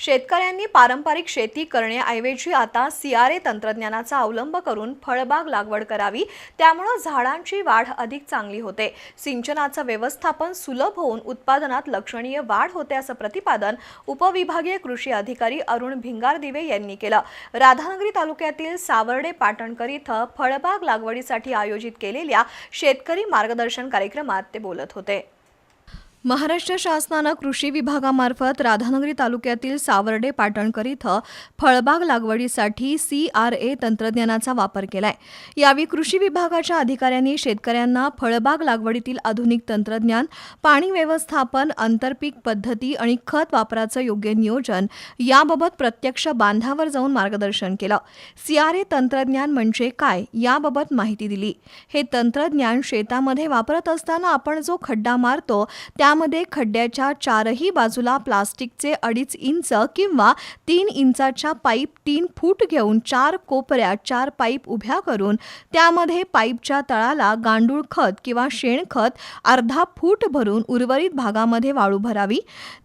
शेतकऱ्यांनी पारंपरिक शेती करण्याऐवजी आता सीआरए तंत्रज्ञानाचा अवलंब करून फळबाग लागवड करावी त्यामुळं झाडांची वाढ अधिक चांगली होते. सिंचनाचं व्यवस्थापन सुलभ होऊन उत्पादनात लक्षणीय वाढ होते असं प्रतिपादन उपविभागीय कृषी अधिकारी अरुण भिंगारदिवे यांनी केलं. राधानगरी तालुक्यातील सावर्डे पाटणकर इथं फळबाग लागवडीसाठी आयोजित केलेल्या शेतकरी मार्गदर्शन कार्यक्रमात ते बोलत होते. महाराष्ट्र शासनानं कृषी विभागामार्फत राधानगरी तालुक्यातील सावर्डे पाटणकर इथं फळबाग लागवडीसाठी सी आर ए तंत्रज्ञानाचा वापर केलाय. यावेळी कृषी विभागाच्या अधिकाऱ्यांनी शेतकऱ्यांना फळबाग लागवडीतील आधुनिक तंत्रज्ञान पाणी व्यवस्थापन आंतरपीक पद्धती आणि खत वापराचं योग्य नियोजन याबाबत प्रत्यक्ष बांधावर जाऊन मार्गदर्शन केलं. सीआरए तंत्रज्ञान म्हणजे काय याबाबत माहिती दिली. हे तंत्रज्ञान शेतामध्ये वापरत असताना आपण जो खड्डा मारतो त्या त्यामध्ये खड्ड्याच्या चारही बाजूला प्लास्टिकचे अडीच इंच किंवा तीन इंचाच्या पाईप तीन फूट घेऊन चार कोपऱ्या चार पाईप उभ्या करून त्यामध्ये पाईपच्या तळाला गांडूळ खत किंवा शेणखत अर्धा फूट भरून उर्वरित भागामध्ये वाळू भरावी.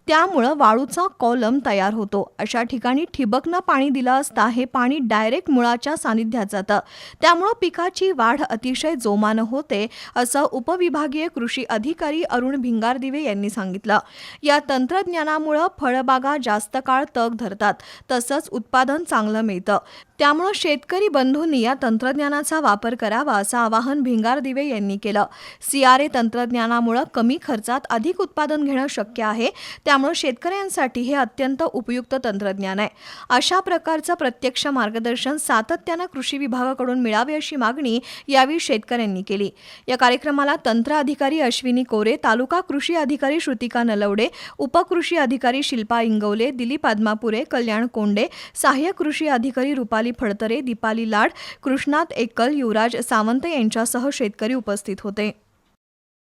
त्यामुळं वाळूचा कॉलम तयार होतो. अशा ठिकाणी ठिबकनं पाणी दिलं असता हे पाणी डायरेक्ट मुळाच्या सानिध्यात जातं. त्यामुळं पिकाची वाढ अतिशय जोमानं होते असं उपविभागीय कृषी अधिकारी अरुण भिंगारदिवे यांनी सांगितलं. या तंत्रज्ञानामुळं फळबागा जास्त काळ तग धरतात तसंच उत्पादन चांगलं मिळतं. त्यामुळं शेतकरी बंधूंनी या तंत्रज्ञानाचा वापर करावा असं आवाहन भिंगारदिवे यांनी केलं. सीआरए तंत्रज्ञानामुळं कमी खर्चात अधिक उत्पादन घेणं शक्य आहे. त्यामुळं शेतकऱ्यांसाठी हे अत्यंत उपयुक्त तंत्रज्ञान आहे. अशा प्रकारचं प्रत्यक्ष मार्गदर्शन सातत्यानं कृषी विभागाकडून मिळावे अशी मागणी यावेळी शेतकऱ्यांनी केली. या कार्यक्रमाला तंत्र अधिकारी अश्विनी कोरे तालुका कृषी अधिकारी श्रुतिका नलवडे उपकृषी अधिकारी शिल्पा इंगवले दिलीप आदमापुरे कल्याण कोंडे सहाय्यक कृषी अधिकारी रुपाली फडतरे दीपाली लाड कृष्णात एकल युवराज सावंत यांच्यासह शेतकरी उपस्थित होते.